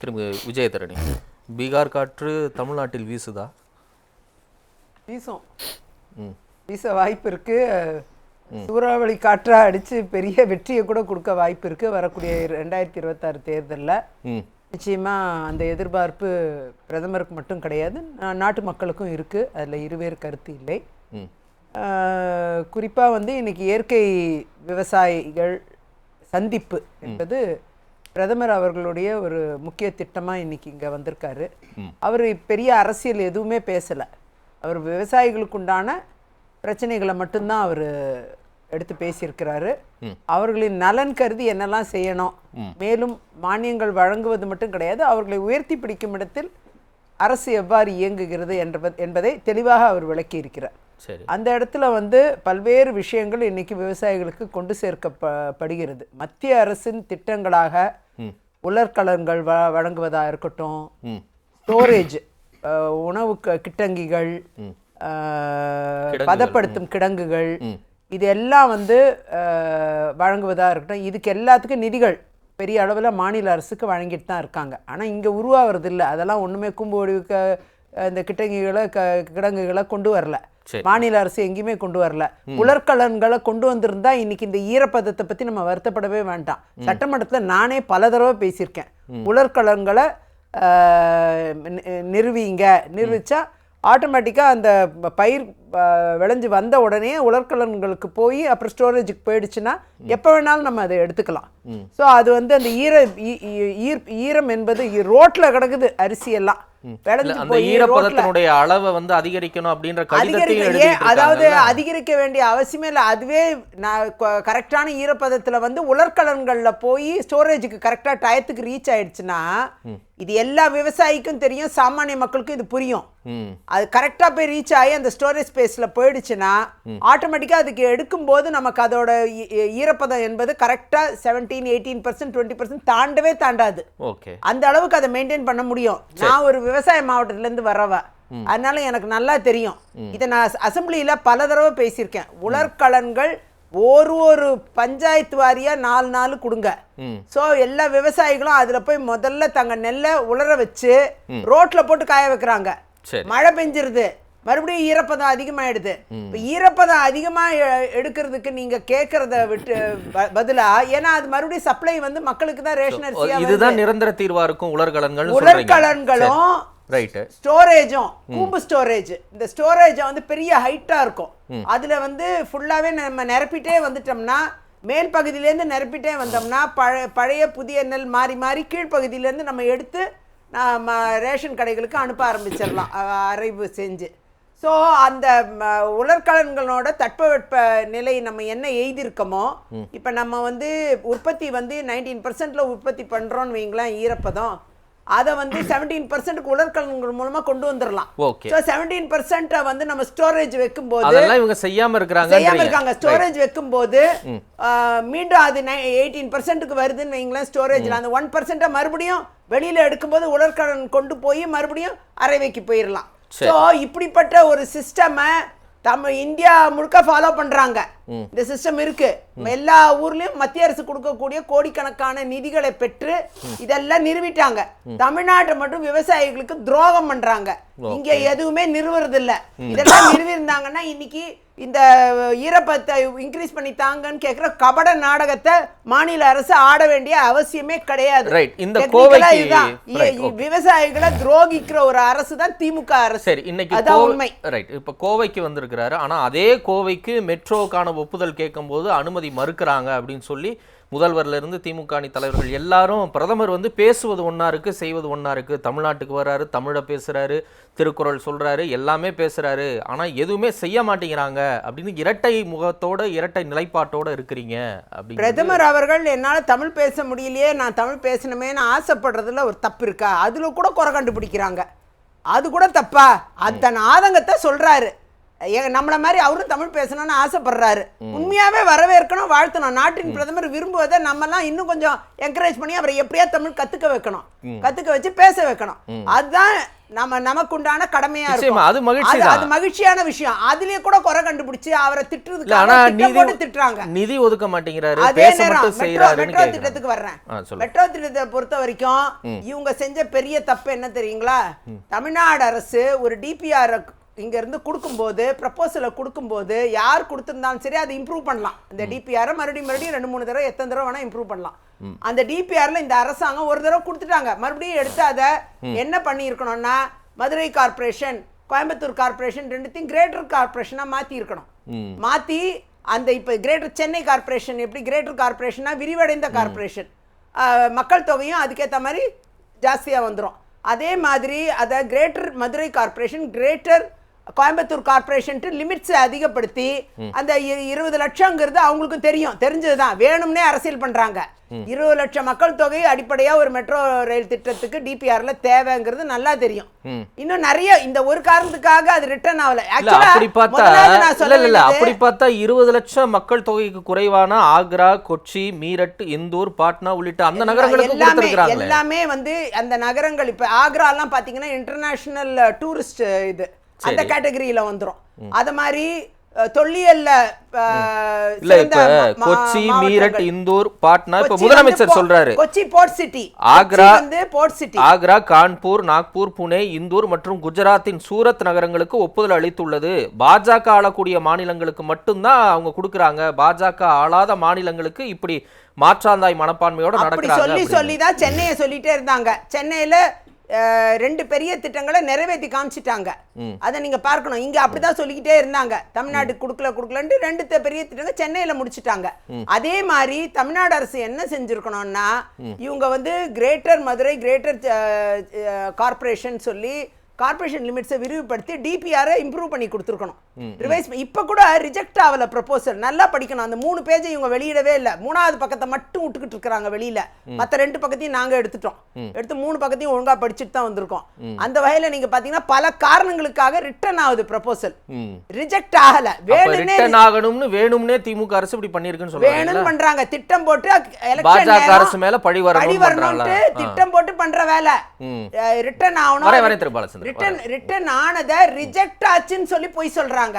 திரும்ப விஜயதரணி. பீகார் காற்று தமிழ்நாட்டில் வீசுதா? வீசும். ம். வீச வாய்ப்பு இருக்கு. சூறாவளி காற்றா அடிச்சு பெரிய வெற்றியை கூட கொடுக்க வாய்ப்பு இருக்கு. வரக்கூடிய ரெண்டாயிரத்தி இருபத்தாறு தேர்தல்ல. ம். நிச்சயமா அந்த எதிர்பார்ப்பு பிரதமருக்கு மட்டும் கிடையாது. நாட்டு மக்களுக்கும் இருக்கு. அதுல இருவேறு கருத்து இல்லை. ம். ஆஹ் குறிப்பா வந்து இன்னைக்கு இயற்கை விவசாயிகள் சந்திப்பு என்பது பிரதமர் அவர்களுடைய ஒரு முக்கிய திட்டமா இன்னைக்கு இங்க வந்திருக்காரு. அவர் பெரிய அரசியல் எதுவுமே பேசல. அவர் விவசாயிகளுக்கு உண்டான பிரச்சனைகளை மட்டும்தான் அவர் எடுத்து பேசியிருக்கிறாரு. அவர்களின் நலன் கருதி என்னெல்லாம் செய்யணும். மேலும் மானியங்கள் வழங்குவது மட்டும் கிடையாது அவர்களை உயர்த்தி பிடிக்கும் இடத்தில் அரசு எவ்வாறு இயங்குகிறது என்ப- என்பதை தெளிவாக அவர் விளக்கி இருக்கிறார் அந்த இடத்துல வந்து பல்வேறு விஷயங்கள் இன்னைக்கு விவசாயிகளுக்கு கொண்டு சேர்க்கப்படுகிறது. மத்திய அரசின் திட்டங்களாக உலர்கலன்கள் வ வழங்குவதாக இருக்கட்டும் ஸ்டோரேஜ் உணவு கிட்டங்கிகள் பதப்படுத்தும் கிடங்குகள் இது எல்லாம் வந்து அஹ், வழங்குவதா இருக்கட்டும். இதுக்கு எல்லாத்துக்கும் நிதிகள் பெரிய அளவில் மாநில அரசுக்கு வழங்கிட்டு தான் இருக்காங்க. ஆனால் இங்கே உருவாகிறது இல்லை அதெல்லாம் ஒன்றுமே கும்பு வடிவுக்க இந்த கிட்டங்கிகளை க கிடங்குகளை கொண்டு வரல. மாநில அரசு எங்கேயுமே கொண்டு வரல. உலர்கலன்களை கொண்டு வந்திருந்தா இன்னைக்கு இந்த ஈரப்பதத்தை பத்தி நம்ம வருத்தப்படவே வேண்டாம். சட்டமன்றத்துல நானே பல தடவை பேசியிருக்கேன். நி- நிறுவிங்க. நிறுவிச்சா ஆட்டோமேட்டிக்காக அந்த பயிர் விளைஞ்சு வந்த உடனே உலர்கலன்களுக்கு போய் அப்புறம் ஸ்டோரேஜுக்கு போயிடுச்சுன்னா எப்போ வேணாலும் நம்ம அதை எடுத்துக்கலாம். ஸோ அது வந்து அந்த ஈர ஈரம் என்பது ரோட்டில் கிடக்குது அரிசி எல்லாம். ரோட்ல ஈரப்பதத்தினுடைய அளவை வந்து அதிகரிக்கணும் அப்படின்ற அதிகரிக்க அதாவது? அதிகரிக்க வேண்டிய அவசியமே இல்லை. அதுவே நான் கரெக்டான ஈரப்பதத்துல வந்து உலர்கலன்கள்ல போய் ஸ்டோரேஜுக்கு கரெக்டா டயத்துக்கு ரீச் ஆயிடுச்சுன்னா இது எல்லா விவசாயிக்கும் தெரியும் சாமானிய மக்களுக்கும் இது புரியும். அது கரெக்டா போய் ரீச் ஆகி அந்த ஸ்டோரேஜ் ஸ்பேஸ்ல போயிடுச்சுன்னா ஆட்டோமேட்டிக்கா அதுக்கு எடுக்கும்போது நமக்கு அதோட ஈரப்பதம் என்பது கரெக்டா seventeen eighteen percent twenty percent தாண்டவே தாண்டாது. ஓகே. அந்த அளவுக்கு அதை மெயின்டைன் பண்ண முடியும். நான் ஒரு விவசாய மாவட்டத்துல இருந்து வரவ அதனால எனக்கு நல்லா தெரியும். இதை நான் அசம்பிளியில பல தடவை பேசியிருக்கேன். உலர்கலன்கள் ஒரு ஒரு பஞ்சாயத்து வாரியா நாலு நாலு கொடுங்க. சோ எல்லா விவசாயிகளும் அதுல போய் முதல்ல தங்க நெல்லை உலர வச்சு ரோட்ல போட்டு காய வைக்கிறாங்க. மழை பெஞ்சிருது. மறுபடியும் ஈரப்பதம் அதிகமாயிடுது. இப்ப ஈரப்பதம் அதிகமா எ- எடுக்கிறதுக்கு நீங்க கேட்கறத விட்டு பதிலா ஏன்னா அது மறுபடியும் சப்ளை வந்து மக்களுக்கு தான் ரேஷன் அரிசியா வருது. இதுதான் நிரந்தர தீர்வா இருக்கும் உலர்களன்கள் உலர்கலன்களும் ரைட்டு ஸ்டோரேஜும் கூம்பு ஸ்டோரேஜ் இந்த ஸ்டோரேஜ் வந்து பெரிய ஹைட்டா இருக்கும். அதுல வந்து ஃபுல்லாவே நம்ம நிரப்பிட்டே வந்துட்டோம்னா மேல் பகுதியிலேருந்து நிரப்பிட்டே வந்தோம்னா பழைய பழைய புதிய நெல் மாறி மாறி கீழ்ப்பகுதியிலேருந்து நம்ம எடுத்து நம்ம ரேஷன் கடைகளுக்கு அனுப்ப ஆரம்பிச்சிடலாம். அரைவு செஞ்சு. ஸோ அந்த உலர்கலன்களோட தட்பவெட்ப நிலை நம்ம என்ன எழுதியிருக்கோமோ இப்போ நம்ம வந்து உற்பத்தி வந்து நைன்டீன் பர்சன்ட்ல உற்பத்தி பண்றோம்னு வைங்களேன் ஈரப்பதம். அதை வந்து செவன்டீன் பர்சன்ட்க்கு உலர்கலன்கள் மூலமா கொண்டு வந்துடலாம் ஓகே. ஸோ செவன்டீன் பர்சன்ட்டை வந்து நம்ம ஸ்டோரேஜ் வைக்கும்போது அதெல்லாம் இவங்க செய்யாம இருக்கிறாங்க செய்யாம இருக்காங்க. ஸ்டோரேஜ் வைக்கும்போது ஆஹ், மீண்டும் அது எயிட்டீன் பர்சன்ட்டுக்கு வருதுன்னு வைங்களேன் ஸ்டோரேஜ்ல. அந்த ஒன் பர்சன்ட்டை மறுபடியும் வெளியில எடுக்கும்போது உலர்கலன் கொண்டு போய் மறுபடியும் அரைவைக்கு போயிடலாம் ஸோ இப்படிப்பட்ட ஒரு சிஸ்டமை நம்ம இந்தியா முழுக்க ஃபாலோ பண்றாங்க. இந்த சிஸ்டம் இருக்கு. எல்லா ஊர்லயும் மத்திய அரசு கொடுக்கக்கூடிய கோடிக்கணக்கான நிதிகளை பெற்று இதெல்லாம் நிறுவிட்டாங்க. தமிழ்நாட்டை மட்டும் விவசாயிகளுக்கு துரோகம் பண்றாங்க. இங்க எதுவுமே நிறுவுறது இல்ல இதெல்லாம் நிறுவி இருந்தாங்கன்னா இன்னைக்கு இந்த ஈரப்பத்தை இன்க்ரீஸ் பண்ணி தாங்கன்னு கேக்குற கபட நாடகத்தை மாநில அரசு ஆட வேண்டிய அவசியமே கிடையாது. Right. இந்த விவசாயிகளை துரோகிக்கிற ஒரு அரசு தான் திமுக அரசு. சரி இன்னைக்கு உண்மை. ரைட் இப்போ கோவைக்கு வந்திருக்கிறாரு. ஆனா அதே கோவைக்கு மெட்ரோக்கான ஒப்புதல் கேட்கும்போது அனுமதி மறுக்கிறாங்க அப்படின்னு சொல்லி முதல்வர்லேருந்து திமுக அணி தலைவர்கள் எல்லாரும் பிரதமர் வந்து பேசுவது ஒன்றா இருக்குது செய்வது ஒன்றா இருக்குது தமிழ்நாட்டுக்கு வர்றாரு தமிழை பேசுகிறாரு திருக்குறள் சொல்கிறாரு எல்லாமே பேசுகிறாரு ஆனால் எதுவுமே செய்ய மாட்டேங்கிறாங்க. அப்படின்னு இரட்டை முகத்தோட இரட்டை நிலைப்பாட்டோடு இருக்கிறீங்க அப்படின்னு பிரதமர் அவர்கள் என்னால் தமிழ் பேச முடியலையே நான் தமிழ் பேசணுமேன்னு ஆசைப்படுறதுல ஒரு தப்பு இருக்கா? அதில் கூட குறை கண்டுபிடிக்கிறாங்க. அது கூட தப்பா? அத்தனை ஆதங்கத்தை சொல்கிறாரு நம்மள மாதிரி அவரும் தமிழ் பேசணும்னு ஆசைப்படுறாரு. உண்மையாவே வரவேற்கணும் வாழ்த்தணும். நாட்டின் பிரதமர் விரும்புவதை நம்மலாம் இன்னும் கொஞ்சம் என்கரேஜ் பண்ணி அவரை எப்படியா தமிழ் கத்துக்க வைக்கணும். கத்துக்க வச்சு பேச வைக்கணும். அதுதான் நம்ம நமக்குண்டான கடமையா இருக்கும். அது மகிழ்ச்சி அது மகிழ்ச்சியான விஷயம். அதுலயே கூட குறை கண்டுபிடிச்சு அவரை திட்டுறதுக்கு ஆனா நிதி திட்டுறாங்க. நிதி ஒதுக்க மாட்டேங்கிறாரு அதே நேரம் மெட்ரோ திட்டத்துக்கு வர்றேன். மெட்ரோ திட்டத்தை பொறுத்த வரைக்கும் இவங்க செஞ்ச பெரிய தப்பு என்ன தெரியுங்களா? தமிழ்நாடு அரசு ஒரு டிபிஆர் இங்க இருந்து கொடுக்கும்போது ப்ரப்போசலை கொடுக்கும்போது யார் கொடுத்திருந்தாலும் சரி அதை இம்ப்ரூவ் பண்ணலாம். இந்த டிபிஆரை மறுபடியும் மறுபடியும் ரெண்டு மூணு தடவை எத்தனை தடவை வேணா இம்ப்ரூவ் பண்ணலாம். அந்த டிபிஆர்ல இந்த அரசாங்கம் ஒரு தடவை கொடுத்துட்டாங்க. மறுபடியும் எடுத்து அதை என்ன பண்ணியிருக்கணும்னா மதுரை கார்ப்பரேஷன் கோயம்புத்தூர் கார்ப்பரேஷன் ரெண்டுத்தையும் கிரேட்டர் கார்ப்பரேஷனா மாத்தி இருக்கணும். ம். மாத்தி அந்த இப்போ கிரேட்டர் சென்னை கார்ப்பரேஷன் எப்படி கிரேட்டர் கார்ப்பரேஷனா விரிவடைந்த கார்ப்பரேஷன் மக்கள் தொகையும் அதுக்கேற்ற மாதிரி ஜாஸ்தியாக வந்துடும் அதே மாதிரி அதை greater Madurai corporation greater Coimbatore கார்ப்பரேஷன்ட்டு லிமிட்ஸை அதிகப்படுத்தி அந்த இருபது லட்சங்கிறது அவங்களுக்கும் தெரியும். தெரிஞ்சதுதான். வேணும்னே அரசியல் பண்றாங்க. இருபது லட்சம் மக்கள் தொகை அடிப்படையா ஒரு மெட்ரோ ரயில் திட்டத்துக்கு டிபிஆர்ல தேவைங்கிறது நல்லா தெரியும். இன்னும் நிறைய இந்த ஒரு காரணத்துக்காக அது ரிட்டர்ன் ஆகல. அப்படி பார்த்தா அப்படி பார்த்தா இருபது லட்சம் மக்கள் தொகைக்கு குறைவான ஆக்ரா கொச்சி மீரட் இந்தூர் பாட்னா உள்ளிட்ட அந்த நகரங்களுக்கு எல்லாமே எல்லாமே வந்து அந்த நகரங்கள் இப்ப ஆக்ராலாம் பாத்தீங்கன்னா இன்டர்நேஷனல் டூரிஸ்ட் இது. அந்த கேட்டகரியில வந்துரும். அத மாதிரி தொல்லியல்ல இல்ல இப்ப கொச்சி மீரட். இந்தூர் பாட்னா இப்ப முதலமைச்சர் சொல்றாரு. Kochi port city. ஆக்ரா- வந்து போர்ட் சிட்டி. ஆக்ரா கான்பூர் நாக்பூர் புனே இந்தூர் மற்றும் குஜராத்தின் சூரத் நகரங்களுக்கு ஒப்புதல் அளித்துள்ளது. பாஜக ஆளக்கூடிய மாநிலங்களுக்கு மட்டும்தான் அவங்க கொடுக்கறாங்க. பாஜக ஆளாத மாநிலங்களுக்கு இப்படி மாற்றாந்தாய் மனப்பான்மையோட நடக்கிறாங்க சொல்லி. சொல்லி தான் சென்னையை சொல்லிட்டே இருந்தாங்க. சென்னையில ரெண்டு பெரிய திட்டங்களை நிறைவேற்றி காமிச்சிட்டாங்க. அதை நீங்க பார்க்கணும். இங்க அப்படிதான் சொல்லிக்கிட்டே இருந்தாங்க. தமிழ்நாடு கொடுக்கல கொடுக்கலன்ட்டு ரெண்டு பெரிய திட்டங்கள் சென்னையில முடிச்சிட்டாங்க. அதே மாதிரி தமிழ்நாடு அரசு என்ன செஞ்சிருக்கணும்னா இவங்க வந்து கிரேட்டர் மதுரை கிரேட்டர் கார்ப்பரேஷன் சொல்லி கார்ப்பரேஷன் லிமிட்ஸை விரிவுபடுத்தி டிபிஆரை இம்ப்ரூவ் பண்ணி கொடுத்துருக்கணும். ரிவைஸ் இப்போ கூட ரிஜெக்ட் ஆகல ப்ரொபோசல் நல்லா படிக்கணும். அந்த மூணு பேஜை இவங்க வெளியிடவே இல்லை. மூணாவது பக்கத்தை மட்டும் விட்டுக்கிட்டு இருக்காங்க வெளியில. மற்ற ரெண்டு பக்கத்தையும் நாங்க எடுத்துட்டோம். எடுத்து மூணு பக்கத்தையும் ஒழுங்கா படிச்சுட்டு தான் வந்திருக்கோம். அந்த வகையில நீங்க பாத்தீங்கன்னா பல காரணங்களுக்காக ரிட்டர்ன் ஆகுது ப்ரொபோசல். ரிஜெக்ட் ஆகல. வேணும்னே ஆகணும்னு வேணும்னே திமுக அரசு இப்படி பண்ணிருக்குன்னு சொல்றாங்க வேணும்னு பண்றாங்க. திட்டம் போட்டு பாஜக அரசு மேல பழி? ஆ. திட்டம் போட்டு பண்ற வேலை. ரிட்டர்ன் ஆகணும். ரிட்டர்ன் ரிட்டர்ன் ஆனதை ரிஜெக்ட் ஆச்சுன்னு சொல்லி போய் சொல்றாங்க.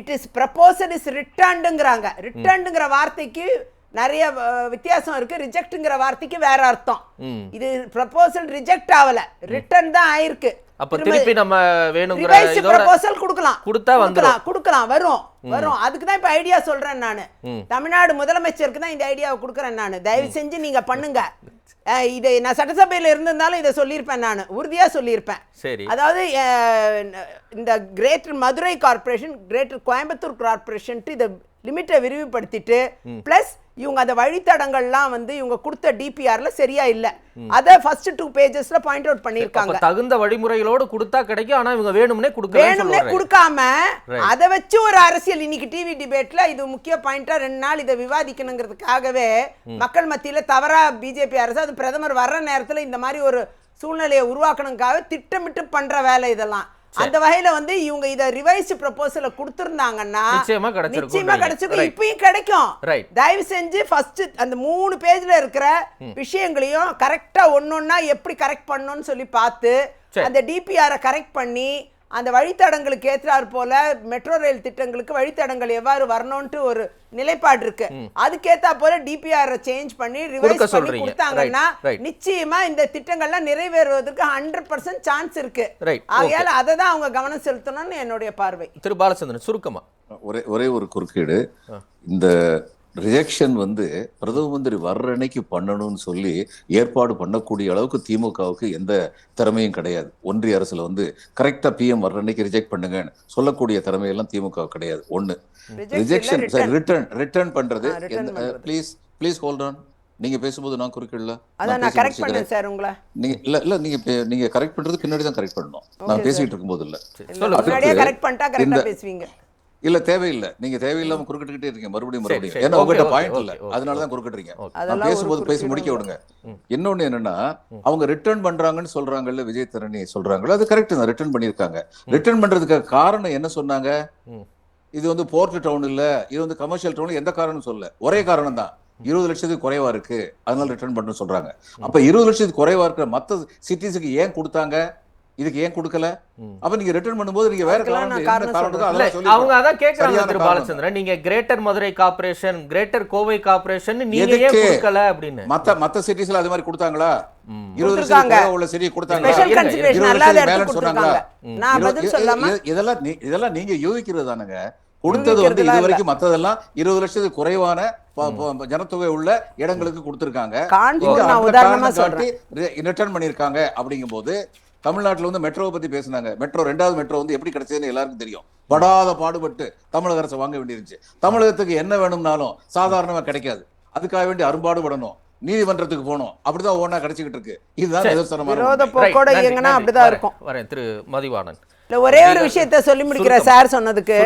இட் இஸ் ப்ரப்போசல் இஸ் ரிட்டர்ன்டுங்கிறாங்க ரிட்டர்ன்டுங்கிற வார்த்தைக்கு நிறைய வித்தியாசம் இருக்கு. ரிஜெக்ட்ங்கிற வார்த்தைக்கு வேற அர்த்தம். இது ப்ரப்போசல் ரிஜெக்ட் ஆகல. ரிட்டர்ன் தான் ஆயிருக்கு. அப்ப திருப்பி நம்ம வேணுங்கிற ப்ரப்போசல் கொடுக்கலாம். கொடுத்தா வந்துரும். கொடுக்கலாம் வரும். வரும். அதுக்கு தான் இப்ப ஐடியா சொல்றேன் நானு. தமிழ்நாடு முதலமைச்சருக்கு தான் இந்த ஐடியாவை கொடுக்குறேன் நானு. தயவு செஞ்சு நீங்க பண்ணுங்க. இதை நான் சட்டசபையில இருந்திருந்தாலும் இதை சொல்லியிருப்பேன் நான். உறுதியா சொல்லியிருப்பேன். சரி. அதாவது இந்த greater Madurai corporation greater Coimbatore corporation இதை லிமிட்டை விரிவுபடுத்திட்டு பிளஸ் இவங்க அந்த வழித்தடங்கள்லாம் வந்து இவங்க கொடுத்த டிபிஆர்ல சரியா இல்ல. அதை ஃபர்ஸ்ட் டூ பேஜஸ்ல பாயிண்ட் அவுட் பண்ணியிருக்காங்க. அப்ப தகுந்த வழிமுறைகளோடு கொடுத்தா கிடைக்கும் ஆனா இவங்க வேணும்னே கொடுக்கலன்னு வேணும்னே கொடுக்காம. அதை வச்சு ஒரு அரசியல். இன்னைக்கு டிவி டிபேட்ல இது முக்கிய பாயிண்டா ரெண்டு நாள் இதை விவாதிக்கணுங்கிறதுக்காகவே மக்கள் மத்தியில தவறா பிஜேபி அரசு அது பிரதமர் வர்ற நேரத்துல இந்த மாதிரி ஒரு சூழ்நிலையை உருவாக்கணுக்காக திட்டமிட்டு பண்ற வேலை இதெல்லாம். அந்த வகையில வந்து இவங்க இத ரிவைஸ் ப்ரொபோசல கொடுத்திருந்தாங்கன்னா நிச்சயமா கிடைச்சிருக்கும் நிச்சயமா. கிடைச்சிருக்கும். இப்பயும் கிடைக்கும். தயவு செஞ்சு ஃபர்ஸ்ட் அந்த மூணு பேஜ்ல இருக்கிற விஷயங்களையும் கரெக்டா ஒன்னொன்னா எப்படி கரெக்ட் பண்ணணும்னு சொல்லி பார்த்து. அந்த டிபிஆரை கரெக்ட் பண்ணி அந்த வழித்தடங்களுக்கு ஏற்றாற் போல மெட்ரோ ரயில் திட்டங்களுக்கு வழித்தடங்கள் எவ்வாறு வரணும்ட்டு ஒரு நிலைப்பாடு இருக்கு. அதுக்கேத்தா போல டிபிஆர் சேஞ்ச் பண்ணி ரிவைஸ் பண்ணி. கொடுத்தாங்கன்னா. நிச்சயமா இந்த திட்டங்கள்லாம் நிறைவேறுவதற்கு ஹண்ட்ரட் பர்சன்ட் சான்ஸ் இருக்கு. ஆகையால அதை தான் அவங்க கவனம் செலுத்தணும்னு என்னுடைய பார்வை. திரு பாலச்சந்திரன் சுருக்கமா. ஒரே ஒரே ஒரு குறுக்கீடு. இந்த ரிஜெக்ஷன் வந்து பிரதம மந்திரி வர்ற அன்னைக்கு பண்ணணும்னு சொல்லி ஏற்பாடு பண்ணக்கூடிய அளவுக்கு திமுகவுக்கு எந்த திறமையும் கிடையாது. ஒன்றிய அரசுல வந்து கரெக்டா பிஎம் வர்ற அன்னைக்கு ரிஜெக்ட் பண்ணுங்கன்னு சொல்லக்கூடிய திறமையெல்லாம் திமுக கிடையாது. ஒண்ணு. ரிஜெக்ஷன். ரிட்டர்ன் ரிட்டர்ன் பண்றது. பண்றது. ப்ளீஸ் ப்ளீஸ் ஹோல்ட் ஆன் நீங்க பேசும்போது நான் குறுக்கிடல. அதான் நான் கரெக்ட். பண்ணேன் சார் உங்களை. நீங்க இல்ல இல்ல நீங்க நீங்க கரெக்ட் பண்றதுக்கு பின்னாடி தான் கரெக்ட் பண்ணணும். நான் பேசிட்டு இருக்கும்போது இல்ல. முன்னாடியே கரெக்ட் பண்ணிட்டா கரெக்டா இந்த- பேசுவீங்க. இல்ல தேவையில்லை. நீங்க தேவையில்லாம குறுக்கிட்டுக்கிட்டே இருக்கீங்க மறுபடியும் மறுபடியும். ஏன்னா உங்ககிட்ட பாயிண்ட் இல்ல. okay, அதனால தான் okay. குறுக்கிடுறீங்க Okay. நான் அதெல்லாம் ஒரு பேசும்போது பேசி முடிக்க விடுங்க. இன்னொன்னு என்னன்னா அவங்க ரிட்டர்ன் பண்றாங்கன்னு சொல்றாங்கல்ல விஜய் தரணி சொல்றாங்கல்ல அது கரெக்ட் தான். ரிட்டர்ன் பண்ணிருக்காங்க ரிட்டர்ன் பண்றதுக்கு காரணம் என்ன சொன்னாங்க. இது வந்து போர்ட் டவுன் இல்ல இது வந்து கமர்ஷியல் டவுன் எந்த காரணம் சொல்ல ஒரே காரணம் தான். இருபது லட்சத்துக்கு குறைவா இருக்கு. அதனால ரிட்டர்ன் பண்ணு சொல்றாங்க. அப்ப இருபது லட்சத்துக்கு குறைவா இருக்கிற மத்த சிட்டிஸுக்கு ஏன் கொடுத்தாங்க? இதுக்கு ஏன் கொடுக்கல? அப்ப நீங்க ரிட்டர்ன் பண்ணும்போது நீங்க வேற காரணம் அவங்க அதான் கேக்குறாங்க திரு. பாலச்சந்திரன். நீங்க greater Madurai corporation greater Kovai corporation நீங்க ஏன்? கொடுக்கல அப்படின்னு? மத்த மத்த சிட்டிஸ்ல அது மாதிரி கொடுத்தாங்களா? இதெல்லாம் நீங்க யோசிக்கிறது தானுங்க. கொடுத்தது வந்து இது வரைக்கும் மத்ததெல்லாம் இருபது லட்சத்துக்கு குறைவான ஜனத்தொகை உள்ள இடங்களுக்கு கொடுத்திருக்காங்க. ரிட்டர்ன் பண்ணிருக்காங்க அப்படிங்கும்போது தமிழ்நாட்டுல வந்து மெட்ரோவை பத்தி பேசுனாங்க. மெட்ரோ ரெண்டாவது மெட்ரோ வந்து எப்படி கிடைச்சதுன்னு எல்லாருக்கும் தெரியும். படாத பாடுபட்டு தமிழக அரசு வாங்க வேண்டியிருந்துச்சு. தமிழகத்துக்கு என்ன வேணும்னாலும் சாதாரணமா கிடைக்காது. அதுக்காக வேண்டி அரும்பாடுபடணும் நீதிமன்றத்துக்கு போகணும். அப்படிதான் ஒவ்வொன்றா கிடைச்சிக்கிட்டு இருக்கு. இதுதான் நிதர்சனமான விரோத. போக்கோட இயங்கினா. அப்படிதான் இருக்கும். வரேன் திரு மதிவாணன். இல்ல ஒரே ஒரு விஷயத்த சொல்லி முடிக்கிற. சார் சொன்னதுக்கு.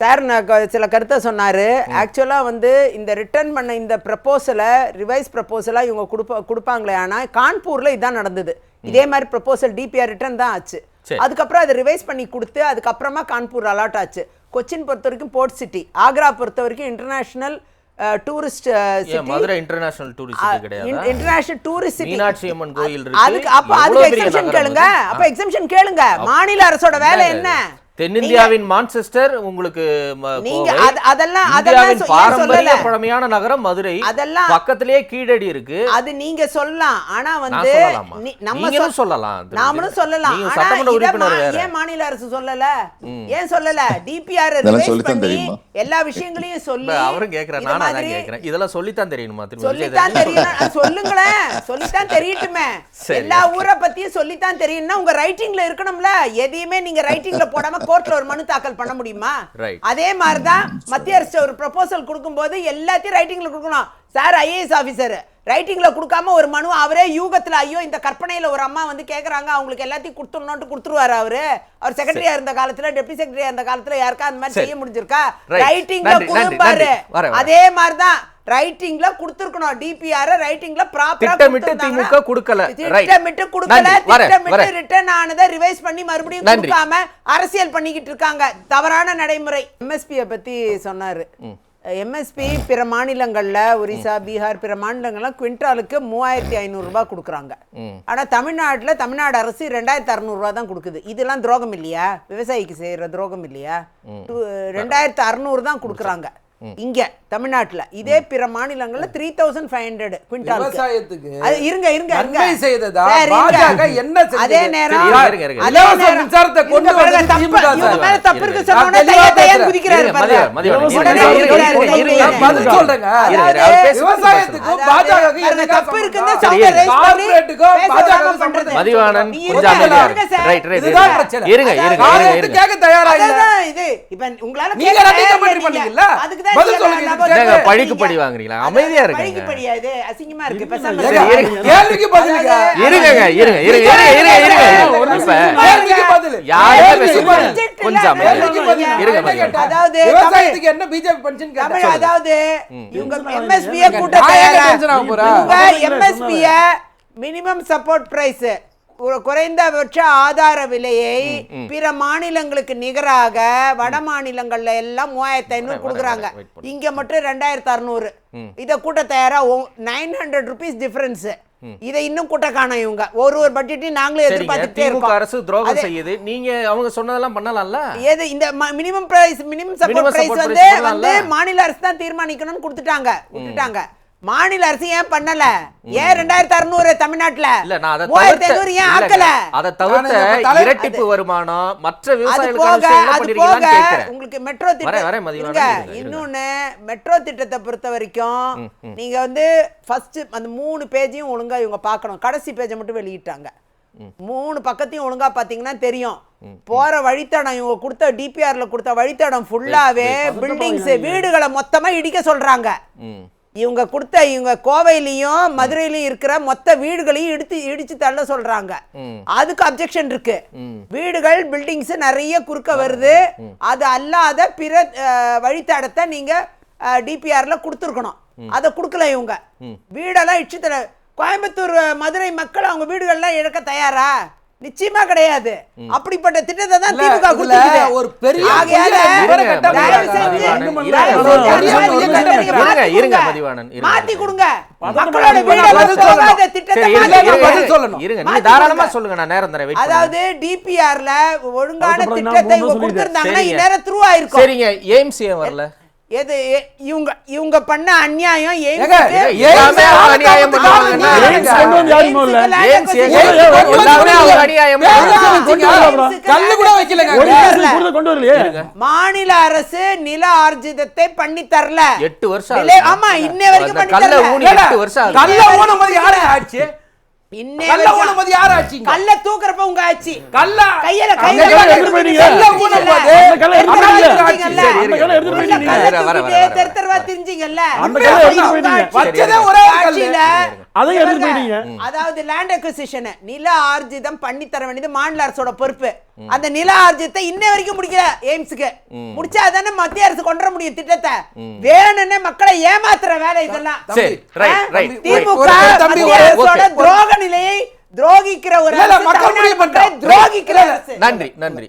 சார் நான் சில கருத்தை சொன்னாரு. ஆக்சுவலா வந்து இந்த ரிட்டர்ன் பண்ண இந்த ப்ரப்போசலை ரிவைஸ் ப்ரப்போசலா இவங்க கொடுப்பா கொடுப்பாங்களே ஆனா கான்பூர்ல இதான் நடந்தது. இதே மாதிரி ப்ரப்போசல் டிபிஆர் ரிட்டர்ன் தான் ஆச்சு. அதுக்கப்புறம் அதை ரிவைஸ் பண்ணி கொடுத்து அதுக்கப்புறமா கான்பூர் அலாட் ஆச்சு. கொச்சின் பொறுத்த வரைக்கும் போர்ட் சிட்டி ஆக்ரா பொறுத்த வரைக்கும் international tourist Madurai international tourist கிடையாது? International tourist city Meenakshi Amman கோயில் இருக்கு அதுக்கு அப்ப எவ்வளவு அதுக்கு பெரிய எக்ஸம்ஷன் நகரம் கேளுங்க. அப்ப எக்ஸம்ஷன் கேளுங்க. மாநில அரசோட வேலை என்ன தென்னிந்தியாவின் மான்செஸ்டர் உங்களுக்கு அதெல்லாம் அதெல்லாம் பாரம்பரிய? பழமையான நகரம் மதுரை. அதெல்லாம் பக்கத்திலேயே கீழடி இருக்கு. அது நீங்க சொல்லலாம். ஆனா வந்து நம்ம சொல்லலாம் நாமளும். சொல்லலாம். ஏன் மாநில அரசு சொல்லல? ஏன் சொல்லல? டிபிஆர் இதெல்லாம் சொல்லித்தான் தெரியுமா? எல்லா விஷயங்களையும் சொல்லி அவரும் கேக்குறேன் நானும் அதான் கேக்குறேன். இதெல்லாம் சொல்லித்தான் தெரியணுமா? திரு விஜய் சொல்லித்தான் தெரியணும். சொல்லுங்களேன். சொல்லித்தான் தெரியட்டுமே. எல்லா ஊரை பத்தியும் சொல்லித்தான் தெரியணும்னா உங்க ரைட்டிங்ல இருக்கணும்ல. எதையுமே நீங்க ரைட்டிங்ல போடாம கோர்ட்ல ஒரு மனு தாக்கல் பண்ண முடியுமா. அதே மாதிரிதான் மத்திய அரசு ஒரு ப்ரொபோசல் கொடுக்கும்போது எல்லாத்தையும் ரைட்டிங்ல கொடுக்கணும் சார் ஐஏஎஸ் ஆபீசர் ரைட்டிங்ல கொடுக்காம ஒரு மனு அவரே யூகத்துல ஐயோ இந்த கற்பனையில ஒரு அம்மா வந்து கேக்குறாங்க அவங்களுக்கு எல்லாத்தையும் கொடுத்துடணும்னு கொடுத்துருவாரு அவரு அவர் செக்ரட்டரியா இருந்த காலத்துல டெப்டி செக்ரட்டரியா இருந்த காலத்துல யாருக்கா அந்த மாதிரி. செய்ய முடிஞ்சிருக்கா. ரைட்டிங்ல கொடுப்பாரு. அதே மாதிரிதான் ரைட்டிங்ல கொடுத்துருக்கணும். டிபிஆர் ரைட்டிங்ல ப்ராப்பரா திட்டமிட்டு திமுக கொடுக்கல. திட்டமிட்டு கொடுக்கல. திட்டமிட்டு. ரிட்டர்ன் ஆனதை ரிவைஸ் பண்ணி மறுபடியும். கொடுக்காம அரசியல் பண்ணிக்கிட்டு இருக்காங்க. தவறான நடைமுறை. எம்எஸ்பியை பத்தி சொன்னாரு. எம்எஸ்பி பிற மாநிலங்கள்ல ஒரிசா பீகார் பிற மாநிலங்கள்ல குவிண்டாலுக்கு மூவாயிரத்தி ஐநூறு ரூபாய் கொடுக்குறாங்க. ஆனா தமிழ்நாட்டுல தமிழ்நாடு அரசு ரெண்டாயிரத்தி அறுநூறு ரூபாய் தான் கொடுக்குது. இதெல்லாம் துரோகம் இல்லையா? விவசாயிக்கு செய்யற துரோகம் இல்லையா? ரெண்டாயிரத்தி அறுநூறு தான் கொடுக்குறாங்க. இங்க தமிழ்நாட்டுல இதே பிற மாநிலங்கள்ல த்ரீ தௌசண்ட் ஃபைவ் ஹண்ட்ரட் குவிண்டாலுக்கு விவசாயத்துக்கு அது இருங்க இருங்க இருங்க செய்ததா? பாஜக என்ன செஞ்சது? அதே நேரம் அதே நேரம் மின்சாரத்தை கொண்டு வந்தது தப்பு, இவங்க. மேல தப்பு இருக்கு இருங்க. சொன்ன உடனே நான் தெளிவா தையா தையான்னு பேசுறேன். குதிக்கிறாரு. பதில் சொல்றேங்க. பாருங்க, என்ன தப்பு இருக்குன்னு பண்ணி விடாம பண்றது. மதிவாணன் கொஞ்சம் இருங்க, இருங்க இருங்க. ரைட் ரைட் தயாரா இல்ல. இது. இப்ப உங்களால நீங்க. பண்ணீங்கல்ல? அதுக்குதான் பதில் பழிக்கு வாங்குறீங்களா? அமைதியா. பழிக்கு இது? அசிங்கமா இருக்கு. பேசாம சரி, இருங்க. இருங்க. கேள்விக்கு பதிலுங்க. அதாவது- இருங்கங்க இருங்க இருங்க இருங்க இருங்க இருங்க இருங்க இப்ப கேள்விக்கு பதில். யாருமே கேள்விக்கு பேச பதில். மாட்டாங்க. கொஞ்சம் இருங்க. அதாவது விவசாயத்துக்கு என்ன பிஜேபி அதாவது இவங்க எம்எஸ்பிய கூட்ட தயாரா? இவங்க எம்எஸ்பிய மினிமம் சப்போர்ட் பிரைஸ் குறைந்தபட்ச ஆதார விலையை பிற மாநிலங்களுக்கு நிகராக வட மாநிலங்கள்ல எல்லாம் மூவாயிரத்தி ஐநூறு கொடுக்குறாங்க. இங்க மட்டும் ரெண்டாயிரத்தி அறுநூறு இத கூட்ட தயாரா நைன் ஹண்ட்ரட் ருபீஸ் டிஃபரன்ஸ் இதை இன்னும் கூட்ட காணோம் இவங்க. ஒரு ஒரு பட்ஜெட்டையும் நாங்களே எதிர்பார்த்துட்டே இருக்கோம். அரசு துரோகம் செய்யுது. நீங்க அவங்க சொன்னதெல்லாம் பண்ணலாம்ல? ஏது இந்த minimum price minimum support price வந்து? வந்து மாநில அரசு தான் தீர்மானிக்கணும்னு கொடுத்துட்டாங்க. விட்டுட்டாங்க. மாநில அரசு ஏன் பண்ணல? ஏன் ரெண்டாயிரத்தி அறுநூறு தமிழ்நாட்டுல? இல்ல நான் அதை தவிர்த்த ஏன் ஆக்கல? அதை இரட்டிப்பு வருமானம் மற்ற போக கேட்கிறேன் உங்களுக்கு மெட்ரோ திட்டம். இன்னொன்னு மெட்ரோ திட்டத்தை பொறுத்த வரைக்கும் நீங்க வந்து ஃபர்ஸ்ட் அந்த மூணு பேஜையும் ஒழுங்கா இவங்க பார்க்கணும். கடைசி பேஜை மட்டும் வெளியிட்டாங்க. மூணு பக்கத்தையும் ஒழுங்கா பாத்தீங்கன்னா தெரியும். போற வழித்தடம் இவங்க கொடுத்த டிபிஆர்ல கொடுத்த வழித்தடம் ஃபுல்லாவே பில்டிங்ஸ் வீடுகளை மொத்தமா இடிக்க சொல்றாங்க. இவங்க கொடுத்த இவங்க கோவையிலயும் மதுரையிலயும் இருக்கிற மொத்த வீடுகளையும் இடித்து இடிச்சு தள்ள சொல்றாங்க. அதுக்கு அப்ஜெக்ஷன் இருக்கு. வீடுகள் பில்டிங்ஸ் நிறைய குறுக்க வருது. அது அல்லாத பிற வழித்தடத்தை நீங்க டிபிஆர்ல கொடுத்துருக்கணும். அதை கொடுக்கல இவங்க. வீடெல்லாம் இடிச்சு தர கோயம்புத்தூர் மதுரை மக்கள் அவங்க வீடுகள்லாம் இழக்க தயாரா? நிச்சயமா கிடையாது. அப்படிப்பட்ட திட்டத்தை தான் திமுக கொடுத்துருக்குது ஒரு பெரிய மாத்தி கொடுங்க. அதாவது டிபிஆர்ல ஒழுங்கான திட்டத்தை. கொடுத்திருந்தாங்கன்னா. இந்நேரம் த்ரூ. ஆயிருக்கும். சரிங்க எய்ம்ஸ் ஏன் வரல. எது இவங்க இவங்க பண்ண அநியாயம் மாநில அரசு நில ஆர்ஜிதத்தை பண்ணி தரல. எட்டு வருஷம். ஆமா இன்னை வரைக்கும் பண்ணி கல்லை தரல. எட்டு வருஷம். கல்ல ஊனும் போது யாரு ஆச்சு கல்ல தூக்குறப்ப உங்க ஆட்சி கல்ல கையில கையில எடுத்துட்டு போயிட்டீங்க. கல்ல ஊனும் போது அந்த கல்லை அந்த. போயிட்டீங்க. வர, வர, திரிஞ்சீங்கல்ல அந்த போயிட்டீங்க. வச்சதே ஆட்சி. ஒரே கல்லு. போயிட்டீங்க. அதாவது லேண்ட் அக்விசிஷன் நில ஆர்ஜிதம் பண்ணி தர வேண்டியது மாநில அரசோட பொறுப்பு. அந்த நில ஆர்ஜிதத்தை இன்ன வரைக்கும் முடிக்கல எய்ம்ஸ்க்கு. முடிச்சா தானே மத்திய அரசு கொண்டு வர முடியும் திட்டத்தை. வேணும்னே மக்களை ஏமாத்துற வேலை இதெல்லாம். திமுக அரசோட. துரோக நிலையை துரோகிக்கிற ஒரு. துரோகிக்கிற நன்றி நன்றி.